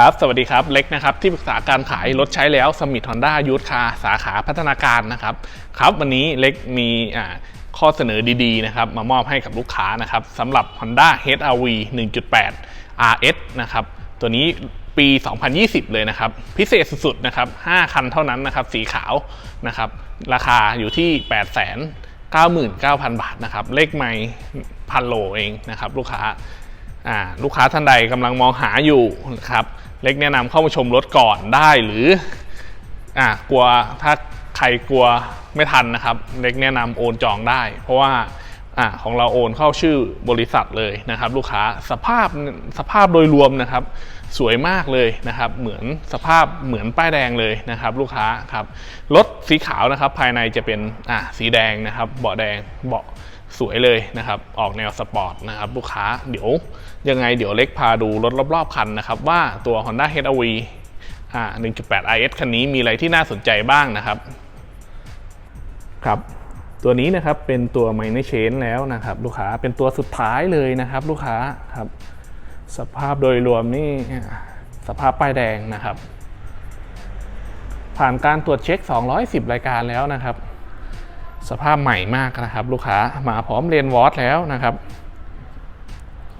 ครับ สวัสดีครับ เล็กนะครับ ที่ปรึกษาการขายรถใช้แล้วสมิธฮอนด้ายูทคาสาขาพัฒนาการนะครับ ครับ วันนี้เล็กมีข้อเสนอดีๆนะครับ มามอบให้กับลูกค้านะครับสำหรับ Honda HR-V 1.8 RS นะครับ ตัวนี้ปี 2020 เลยนะครับ พิเศษสุดๆนะครับ 5 คันเท่านั้นนะครับ สีขาวนะครับ ราคาอยู่ที่8 9 9 0 0 0 บาทนะครับ เลขไม่พันโลเองนะครับ ลูกค้า ลูกค้าท่านใดกำลังมองหาอยู่นะครับเล็กแนะนำเข้ามาชมรถก่อนได้หรืออกลัวถ้าใครกลัวไม่ทันนะครับ เล็กแนะนำโอนจองได้ เพราะว่า อ่าของเราโอนเข้าชื่อบริษัทเลยนะครับ ลูกค้าสภาพสภาพโดยรวมนะครับ สวยมากเลยนะครับ เหมือนสภาพเหมือนป้ายแดงเลยนะครับ ลูกค้าครับรถสีขาวนะครับ ภายในจะเป็นอ่าสีแดงนะครับ เบาะแดงเบาะสวยเลยนะครับ ออกแนวสปอร์ตนะครับ ลูกค้าเดี๋ยวยังไงเดี๋ยวเล็กพาดูรถรอบๆคันนะครับ ว่าตัว Honda HR-V อ่า1.8 IS คันนี้มีอะไรที่น่าสนใจบ้างนะครับครับ ตัวนี้นะครับเป็นตัว Minor chain แล้วนะครับลูกค้าเป็นตัวสุดท้ายเลยนะครับลูกค้าครับสภาพโดยรวมนี่สภาพป้ายแดงนะครับ ผ่านการตรวจเช็ค 210 รายการแล้วนะครับ สภาพใหม่มากนะครับ ลูกค้ามาพร้อมเลนส์วอตแล้วนะครับ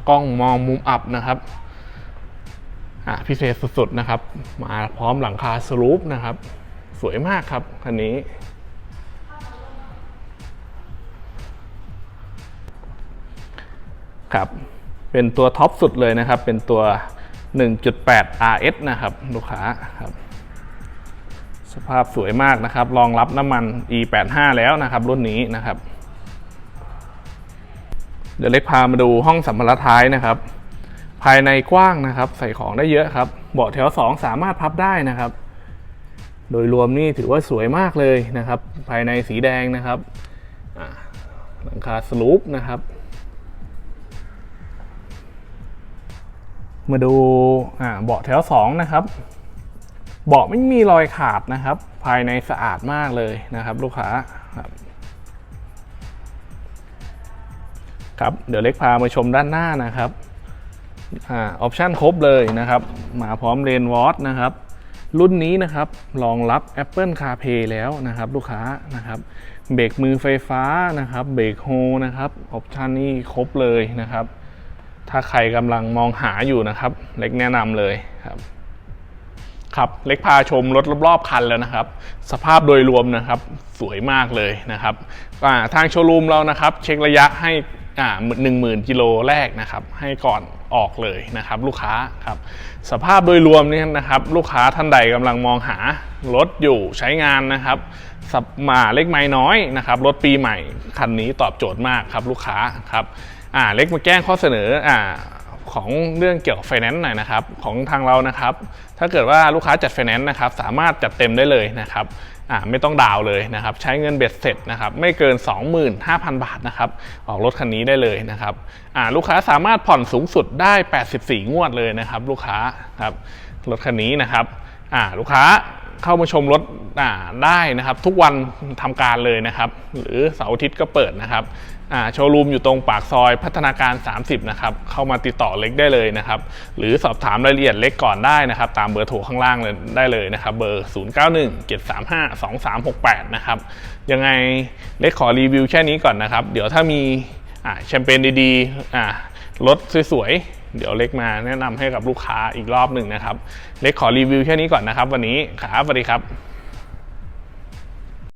กล้องมองมุมอับนะครับพิเศษสุดๆนะครับ มาพร้อมหลังคาสลูปนะครับ สวยมากครับคันนี้ ครับ เป็นตัวท็อปสุดเลยนะครับ เป็นตัว 1.8 RS นะครับ ลูกค้าครับ สภาพสวยมากนะครับ รองรับน้ำมัน E85 แล้วนะครับ รุ่นนี้นะครับ เดี๋ยวเล็กพามาดูห้องสัมภาระท้ายนะครับ ภายในกว้างนะครับ ใส่ของได้เยอะครับ เบาะแถว 2 สามารถพับได้นะครับ โดยรวมนี่ถือว่าสวยมากเลยนะครับ ภายในสีแดงนะครับหลังคาสลูปนะครับ มาดูเบาะแถว2นะครับ เบาะไม่มีรอยขาดนะครับ ภายในสะอาดมากเลยนะครับ ลูกค้าครับครับเดี๋ยวเล็กพามาชมด้านหน้านะครับอ่าออปชันครบเลยนะครับ มาพร้อมเลนวอตนะครับ รุ่นนี้นะครับรองรับ Apple CarPlay แล้วนะครับ ลูกค้านะครับ เบรกมือไฟฟ้านะครับ เบรกโฮนะครับ ออปชันนี้ครบเลยนะครับ ถ้าใครกำลังมองหาอยู่นะครับ เล็กแนะนำเลยครับครับเล็กพาชมรถรอบๆคันแล้วนะครับ สภาพโดยรวมนะครับสวยมากเลยนะครับาทางโชว์รูมเรานะครับ เช็คระยะให้อ่าหนึ่งหมื่นกิโลแรกนะครับ ให้ก่อนออกเลยนะครับ ลูกค้าครับ สภาพโดยรวมเนี่ยนะครับ ลูกค้าท่านใดกำลังมองหารถอยู่ใช้งานนะครับสับมาเล็กไม้น้อยนะครับรถปีใหม่คันนี้ตอบโจทย์มากครับลูกค้าครับ อ่าเล็กมาแก้งข้อเสนออ่าของเรื่องเกี่ยวกับไฟแนนซ์หน่อยนะครับของทางเรานะครับ ถ้าเกิดว่าลูกค้าจัดไฟแนนซ์นะครับ สามารถจัดเต็มได้เลยนะครับอ่าไม่ต้องดาวเลยนะครับ ใช้เงินเบ็ดเสร็จนะครับ ไม่เกิน 25,000 บาทนะครับ ออกรถคันนี้ได้เลยนะครับอ่าลูกค้าสามารถผ่อนสูงสุดได้ 84 งวดเลยนะครับ ลูกค้าครับรถคันนี้นะครับอ่าลูกค้า เข้ามาชมรถได้นะครับ ทุกวันทำการเลยนะครับ หรือเสาร์อาทิตย์ก็เปิดนะครับโชว์รูมอยู่ตรงปากซอยพัฒนาการ 30 นะครับ เข้ามาติดต่อเล็กได้เลยนะครับ หรือสอบถามรายละเอียดเล็กก่อนได้นะครับ ตามเบอร์โทรข้างล่างเลยได้เลยนะครับ เบอร์ 0917352368 นะครับ ยังไงเล็กขอรีวิวแค่นี้ก่อนนะครับ เดี๋ยวถ้ามีแชมเปญดีๆรถสวยๆ เดี๋ยวเล็กมาแนะนำให้กับลูกค้าอีกรอบหนึ่งนะครับ เล็กขอรีวิวแค่นี้ก่อนนะครับ วันนี้ครับสวัสดีครับ